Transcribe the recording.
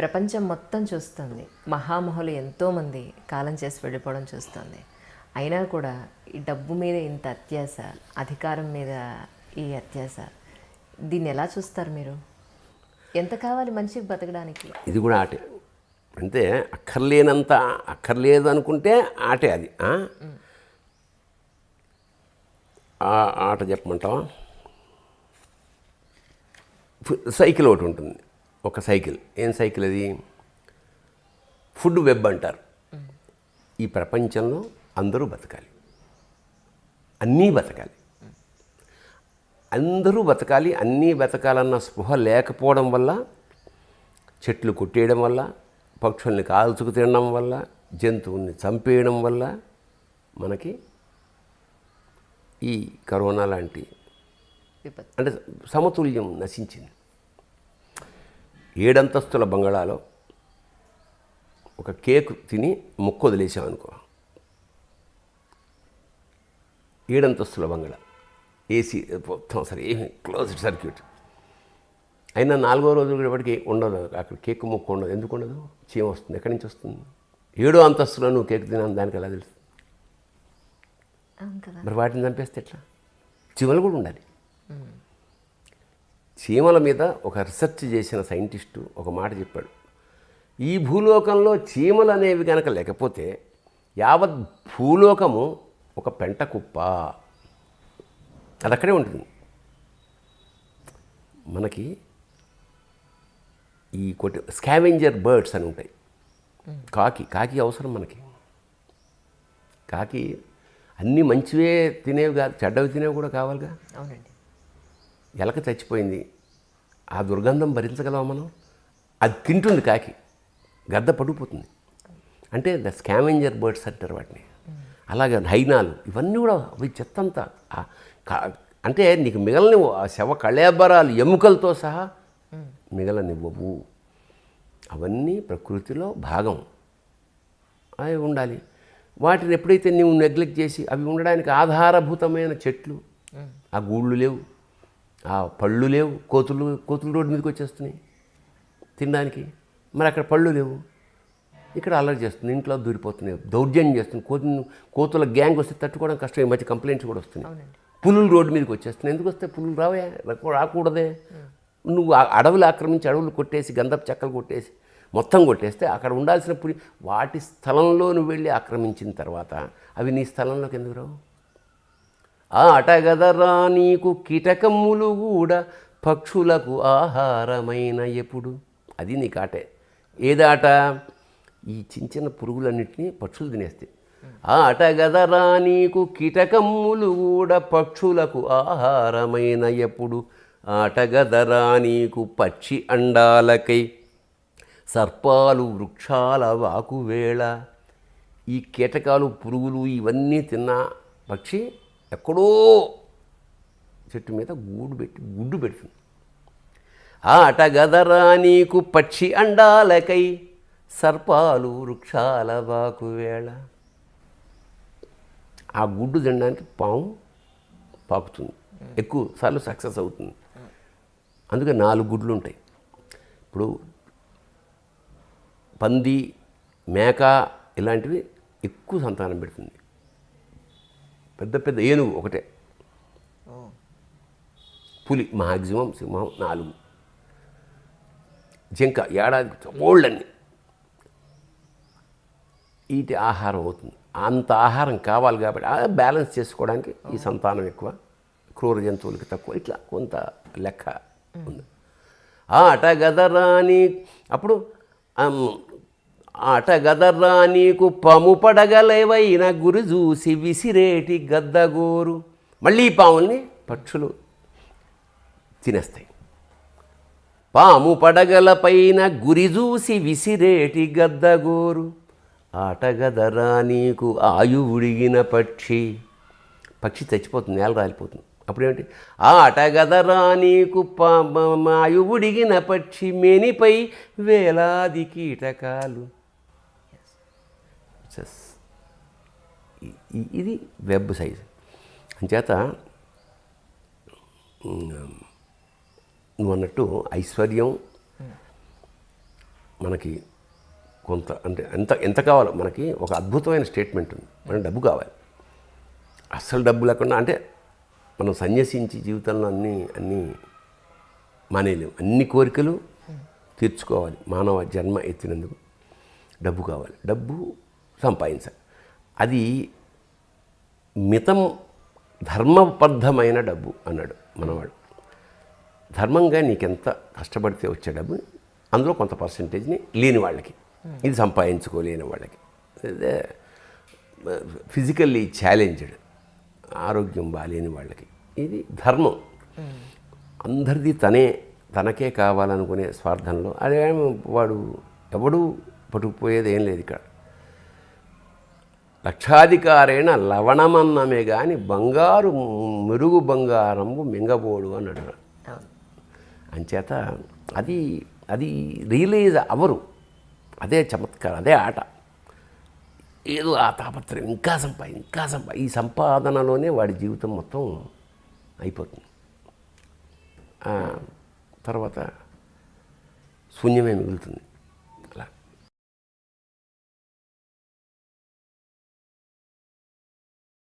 ప్రపంచం మొత్తం చూస్తుంది. మహామహులు ఎంతోమంది కాలం చేసి వెళ్ళిపోవడం చూస్తుంది. అయినా కూడా ఈ డబ్బు మీద ఇంత అత్యాస అధికారం మీద ఈ అత్యాస దీన్ని ఎలా చూస్తారు మీరు? ఎంత కావాలి మనిషికి బతకడానికి? ఇది కూడా ఆటే. అంటే అక్కర్లేనంత అక్కర్లేదు అనుకుంటే ఆటే అది. ఆట చెప్పమంటావా? సైకిల్ ఒకటి ఉంటుంది. ఒక సైకిల్. ఏం సైకిల్ అది? ఫుడ్ వెబ్ అంటారు. ఈ ప్రపంచంలో అందరూ బతకాలి. అన్నీ బతకాలి. అందరూ బతకాలి. అన్నీ బతకాలన్న స్పృహ లేకపోవడం వల్ల చెట్లు కొట్టేయడం వల్ల పక్షుల్ని కాల్చుకు తినడం వల్ల జంతువుల్ని చంపేయడం వల్ల మనకి ఈ కరోనా లాంటి అంటే సమతుల్యం నశించింది. ఏడంతస్తుల బంగళాలో ఒక కేక్ తిని ముక్కు వదిలేసామనుకో. ఏడంతస్తుల బంగళా. ఏసీ మొత్తం సరే ఏమి క్లోజ్డ్ సర్క్యూట్. అయినా నాలుగో రోజు ఇప్పటికి ఉండదు. అక్కడ కేక్ ముక్కు ఉండదు. ఎందుకు ఉండదు? చీమ వస్తుంది. ఎక్కడి నుంచి వస్తుంది? ఏడో అంతస్తులో నువ్వు కేక్ తినాను దానికి ఎలా తెలుస్తుంది మరి వాటిని చంపేస్తే ఎట్లా? చీమలు కూడా ఉండాలి. చీమల మీద ఒక రీసెర్చ్ చేసిన సైంటిస్టు ఒక మాట చెప్పాడు. ఈ భూలోకంలో చీమలు అనేవి కనుక లేకపోతే యావత్ భూలోకము ఒక పెంట కుప్ప. అది అక్కడే ఉంటుంది. మనకి ఈ కొట్టి స్కావెంజర్ బర్డ్స్ అని ఉంటాయి. కాకి కాకి అవసరం మనకి. కాకి అన్నీ మంచివే తినేవి కాదు చెడ్డవి తినేవి కూడా కావాలిగా? అవునండి. ఎలక చచ్చిపోయింది. ఆ దుర్గంధం భరించగలవా మనం? అది తింటుంది కాకి. గద్ద పడిపోతుంది. అంటే ద స్కావెంజర్ బర్డ్స్ అంటారు వాటిని. అలాగే హైనాలు. ఇవన్నీ కూడా అవి చెత్తంతా. అంతా అంటే నీకు మిగలని ఆ శవ కళేబరాలు ఎముకలతో సహా మిగలనివ్వవు. అవన్నీ ప్రకృతిలో భాగం. అవి ఉండాలి. వాటిని ఎప్పుడైతే నువ్వు నెగ్లెక్ట్ చేసి అవి ఉండడానికి ఆధారభూతమైన చెట్లు ఆ గూళ్ళు లేవు. ఆ పళ్ళు లేవు. కోతులు కోతులు రోడ్డు మీదకి వచ్చేస్తున్నాయి తినడానికి. మరి అక్కడ పళ్ళు లేవు. ఇక్కడ అల్లరి చేస్తుంది. ఇంట్లో దూరిపోతున్నాయి. దౌర్జన్యం చేస్తుంది. కోతులు కోతుల గ్యాంగ్ వస్తే తట్టుకోవడం కష్టం. ఈ మధ్య కంప్లైంట్స్ కూడా వస్తున్నాయి. పులులు రోడ్డు మీదకి వచ్చేస్తున్నాయి. ఎందుకు వస్తే పులులు రావే రాకూడదే. నువ్వు అడవులు ఆక్రమించి అడవులు కొట్టేసి గంధపు చెక్కలు కొట్టేసి మొత్తం కొట్టేస్తే అక్కడ ఉండాల్సిన పులి వాటి స్థలంలో నువ్వు వెళ్ళి ఆక్రమించిన తర్వాత అవి నీ స్థలంలోకి ఎందుకు రావు? ఆటగదరా నీకు కిటకములు కూడా పక్షులకు ఆహారమైన ఎప్పుడు. అది నీ కాటే ఏదాట ఈ చిన్న చిన్న పురుగులన్నింటినీ పక్షులు తినేస్తాయి ఆటగదరా నీకు కిటకములు కూడా పక్షులకు ఆహారమైన ఎప్పుడు. ఆటగదరా నీకు పక్షి అండాలకై సర్పాలు వృక్షాల వాకువేళ. ఈ కీటకాలు పురుగులు ఇవన్నీ తిన్న పక్షి ఎక్కడో చెట్టు మీద గూడు పెట్టి గుడ్డు పెడుతుంది. ఆటగదరా నీకు పక్షి అండాలకై సర్పాలు వృక్షాల వాకువేళ ఆ గుడ్డు తినడానికి పాము పాకుతుంది. ఎక్కువ సార్లు సక్సెస్ అవుతుంది. అందుకే నాలుగు గుడ్లు ఉంటాయి. ఇప్పుడు పంది మేక ఇలాంటివి ఎక్కువ సంతానం పెడుతుంది. పెద్ద పెద్ద ఏనుగు ఒకటే. పులి మాక్సిమం సింహం నాలుగు. జింక ఏడాది ఓళ్ళన్ని. వీటి ఆహారం అవుతుంది. అంత ఆహారం కావాలి కాబట్టి బ్యాలెన్స్ చేసుకోవడానికి ఈ సంతానం ఎక్కువ క్రూర జంతువులకి తక్కువ ఇట్లా కొంత లెక్క ఉంది. ఆట గదరాని అప్పుడు అమ్, ఆట నీకు పాము పడగలవైన గురి చూసి విసిరేటి గద్దగోరు. మళ్ళీ పాముల్ని పక్షులు తినేస్తాయి. పాము పడగలపైన గురి చూసి విసిరేటి గద్దగోరు. ఆటగదరా నీకు ఆయువుడిగిన పక్షి. పక్షి చచ్చిపోతుంది నేల రాలిపోతుంది. అప్పుడేమిటి ఆటగదరా నీకు పా- మ- పక్షి మేనిపై వేలాది కీటకాలు సెస్ ఇది వెబ్ సైజ్. అంచేత నువ్వు అన్నట్టు ఐశ్వర్యం మనకి కొంత అంటే ఎంత ఎంత కావాలో మనకి ఒక అద్భుతమైన స్టేట్మెంట్ ఉంది. మనకి డబ్బు కావాలి. అస్సలు డబ్బు లేకుండా అంటే మనం సన్యసించి జీవితంలో అన్నీ అన్నీ మానేయలేము. అన్ని కోరికలు తీర్చుకోవాలి. మానవ జన్మ ఎత్తినందుకు డబ్బు కావాలి. డబ్బు సంపాదించాలి అది మితం ధర్మబద్ధమైన డబ్బు అన్నాడు మనవాడు. ధర్మంగా నీకెంత కష్టపడితే వచ్చే డబ్బు అందులో కొంత పర్సంటేజ్ని లేని వాళ్ళకి. ఇది సంపాదించుకోలేని వాళ్ళకి. అదే ఫిజికల్లీ ఛాలెంజ్డ్ ఆరోగ్యం బాగాలేని వాళ్ళకి. ఇది ధర్మం. అందరిది తనే తనకే కావాలనుకునే స్వార్థంలో. అదే వాడు ఎవడు పట్టుకుపోయేది ఏం లేదు ఇక్కడ. లక్షాధికారైన లవణమన్నమే గాని బంగారు మెరుగు బంగారంబు మింగబోడు అన్నాడు అవును. అంచేత అది అది రియలైజ్ అవరు. అదే చమత్కారం అదే ఆట. ఏదో ఆ తాపత్రయం ఇంకా సంపా ఇంకా సంపా ఈ సంపాదనలోనే వాడి జీవితం మొత్తం అయిపోతుంది. తర్వాత శూన్యమే మిగులుతుంది.